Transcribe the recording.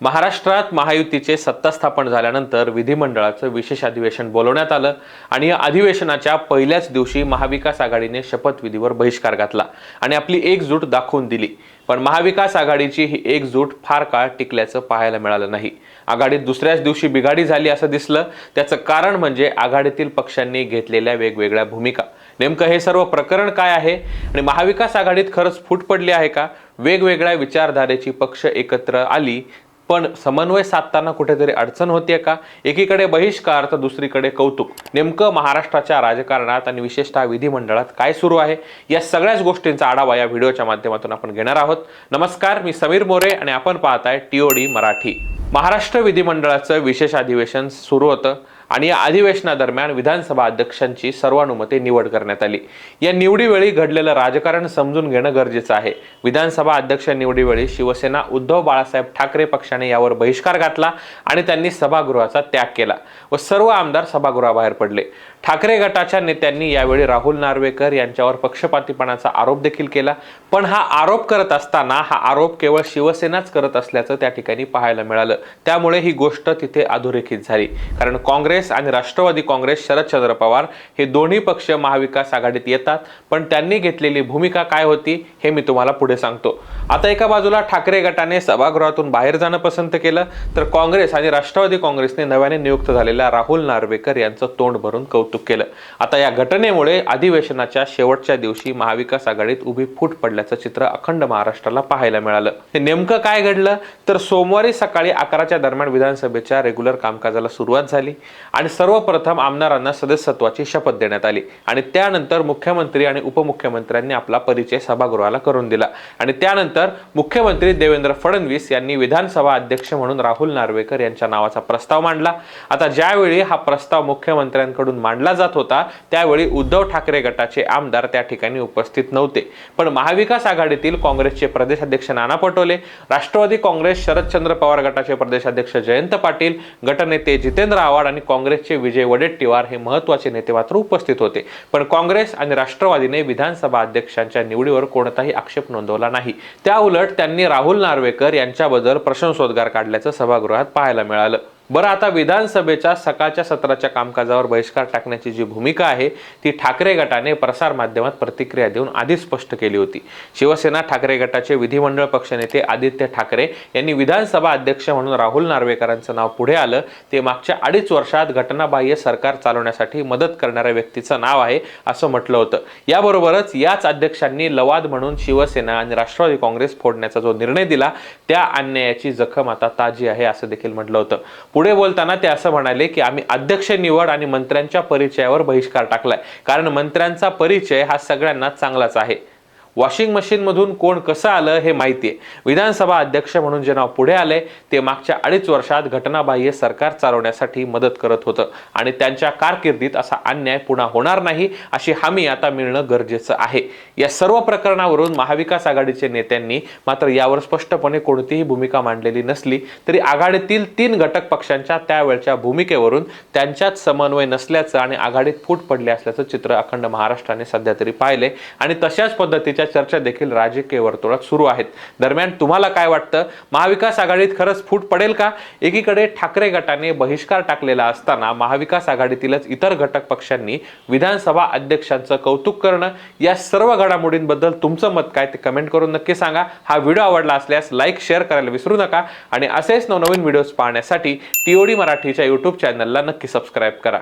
महाराष्ट्रात महायुतीचे सत्ता स्थापन झाल्यानंतर विधिमंडळाचं विशेष अधिवेशन बोलवण्यात आलं आणि या अधिवेशनाच्या पहिल्याच दिवशी महाविकास आघाडीने शपथविधीवर बहिष्कार घातला आणि आपली एकजूट दाखवून दिली. पण महाविकास आघाडीची ही एकजूट फार काळ टिकल्याचं पाहायला मिळालं नाही. आघाडीत दुसऱ्याच दिवशी बिघाडी झाली असं दिसलं. त्याचं कारण म्हणजे आघाडीतील पक्षांनी घेतलेल्या वेगवेगळ्या भूमिका. नेमकं हे सर्व प्रकरण काय आहे आणि महाविकास आघाडीत खरंच फूट पडली आहे का? वेगवेगळ्या विचारधारेची पक्ष एकत्र आली पण समन्वय साधताना कुठेतरी अडचण होते का? एकीकडे बहिष्कार तर दुसरीकडे कौतुक. नेमकं महाराष्ट्राच्या राजकारणात आणि विशेषतः विधिमंडळात काय सुरू आहे? या सगळ्याच गोष्टींचा आढावा या व्हिडिओच्या माध्यमातून आपण घेणार आहोत. नमस्कार मी समीर मोरे आणि आपण पाहताय टीओडी मराठी. महाराष्ट्र विधिमंडळाचं विशेष अधिवेशन सुरू होतं. आणि या अधिवेशनादरम्यान विधानसभा अध्यक्षांची सर्वानुमते निवड करण्यात आली. या निवडीवेळी घडलेलं राजकारण समजून घेणं गरजेचं आहे. विधानसभा अध्यक्ष निवडीवेळी शिवसेना उद्धव बाळासाहेब ठाकरे पक्षाने यावर बहिष्कार घातला आणि त्यांनी सभागृहाचा त्याग केला व सर्व आमदार सभागृहाबाहेर पडले. ठाकरे गटाच्या नेत्यांनी यावेळी राहुल नार्वेकर यांच्यावर पक्षपातीपणाचा आरोप देखील केला. पण हा आरोप करत असताना हा आरोप केवळ शिवसेनाच करत असल्याचं त्या ठिकाणी पाहायला मिळालं. त्यामुळे ही गोष्ट तिथे अधोरेखित झाली. कारण काँग्रेस आणि राष्ट्रवादी काँग्रेस शरदचंद्र पवार हे दोन्ही पक्ष महाविकास आघाडीत येतात. पण त्यांनी घेतलेली भूमिका काय होती हे मी तुम्हाला पुढे सांगतो. आता एका बाजूला ठाकरे गटाने सभागृहातून बाहेर जाणं पसंत केलं तर काँग्रेस आणि राष्ट्रवादी काँग्रेसने नव्याने नियुक्त झालेल्या राहुल नार्वेकर यांचं तोंड भरून कौतुक केलं. आता या घटनेमुळे अधिवेशनाच्या शेवटच्या दिवशी महाविकास आघाडीत उभी फूट पडल्याचं चित्र अखंड महाराष्ट्राला पाहायला मिळालं. हे नेमकं काय घडलं? तर सोमवारी सकाळी अकराच्या दरम्यान विधानसभेच्या रेग्युलर कामकाजाला सुरुवात झाली. आणि सर्वप्रथम आमदारांना सदस्यत्वाची शपथ देण्यात आली. आणि त्यानंतर मुख्यमंत्री आणि उपमुख्यमंत्र्यांनी आपला परिचय सभागृहाला करून दिला. आणि त्यानंतर मुख्यमंत्री देवेंद्र फडणवीस यांनी विधानसभा अध्यक्ष म्हणून राहुल नार्वेकर यांच्या नावाचा प्रस्ताव मांडला. आता ज्यावेळी हा प्रस्ताव मुख्यमंत्र्यांकडून मांडला जात होता त्यावेळी उद्धव ठाकरे गटाचे आमदार त्या ठिकाणी उपस्थित नव्हते. पण महाविकास आघाडीतील काँग्रेसचे प्रदेशाध्यक्ष नाना पटोले राष्ट्रवादी काँग्रेस शरदचंद्र पवार गटाचे प्रदेशाध्यक्ष जयंत पाटील गटनेते जितेंद्र आव्हाड आणि काँग्रेसचे विजय वडेट्टीवार हे महत्त्वाचे नेते मात्र उपस्थित होते. पण काँग्रेस आणि राष्ट्रवादीने विधानसभा अध्यक्षांच्या निवडीवर कोणताही आक्षेप नोंदवला नाही. त्याउलट त्यांनी राहुल नार्वेकर यांच्याबद्दल प्रशंसोद्गार काढल्याचं सभागृहात पाहायला मिळालं. बरं आता विधानसभेच्या सकाळच्या सत्राच्या कामकाजावर बहिष्कार टाकण्याची जी भूमिका आहे ती ठाकरे गटाने प्रसार माध्यमात प्रतिक्रिया देऊन आधीच स्पष्ट केली होती. शिवसेना ठाकरे गटाचे विधिमंडळ पक्षनेते आदित्य ठाकरे यांनी विधानसभा अध्यक्ष म्हणून राहुल नार्वेकरांचं नाव पुढे आलं. ते मागच्या अडीच वर्षात घटनाबाह्य सरकार चालवण्यासाठी मदत करणाऱ्या व्यक्तीचं नाव आहे असं म्हटलं होतं. याबरोबरच याच अध्यक्षांनी लवाद म्हणून शिवसेना आणि राष्ट्रवादी काँग्रेस फोडण्याचा जो निर्णय दिला त्या अन्यायाची जखम आता ताजी आहे असं देखील म्हटलं होतं. पुढे बोलताना ते असं म्हणाले की आम्ही अध्यक्ष निवड आणि मंत्र्यांच्या परिचयावर बहिष्कार टाकलाय. कारण मंत्र्यांचा परिचय हा सगळ्यांना चांगलाच आहे. वॉशिंग मशीनमधून कोण कसं आलं हे माहिती आहे विधानसभा अध्यक्ष म्हणून जे नाव पुढे आले ते मागच्या अडीच वर्षात घटनाबाह्य सरकार चालवण्यासाठी मदत करत होतं. आणि त्यांच्या कारकिर्दीत असा अन्याय पुन्हा होणार नाही अशी हमी आता मिळणं गरजेचं आहे. या सर्व प्रकरणावरून महाविकास आघाडीचे नेत्यांनी मात्र यावर स्पष्टपणे कोणतीही भूमिका मांडलेली नसली तरी आघाडीतील तीन घटक पक्षांच्या त्यावेळच्या भूमिकेवरून त्यांच्यात समन्वय नसल्याचं आणि आघाडीत फूट पडले असल्याचं चित्र अखंड महाराष्ट्राने सध्या तरी पाहिले आणि तशाच पद्धतीच्या चर्चा देखील राजकीय वर्तुळात सुरू आहेत. दरम्यान तुम्हाला काय वाटतं? महाविकास आघाडीत खरंच फूट पडेल का? एकीकडे ठाकरे गटाने बहिष्कार टाकलेला असताना महाविकास आघाडीतीलच इतर घटक पक्षांनी विधानसभा अध्यक्षांचं कौतुक करणं या सर्व घडामोडींबद्दल तुमचं मत काय ते कमेंट करून नक्की सांगा. हा व्हिडिओ आवडला असल्यास लाईक शेअर करायला विसरू नका आणि असेच नवनवीन व्हिडिओज पाहण्यासाठी टीओडी मराठीच्या युट्यूब चॅनलला नक्की सबस्क्राईब करा.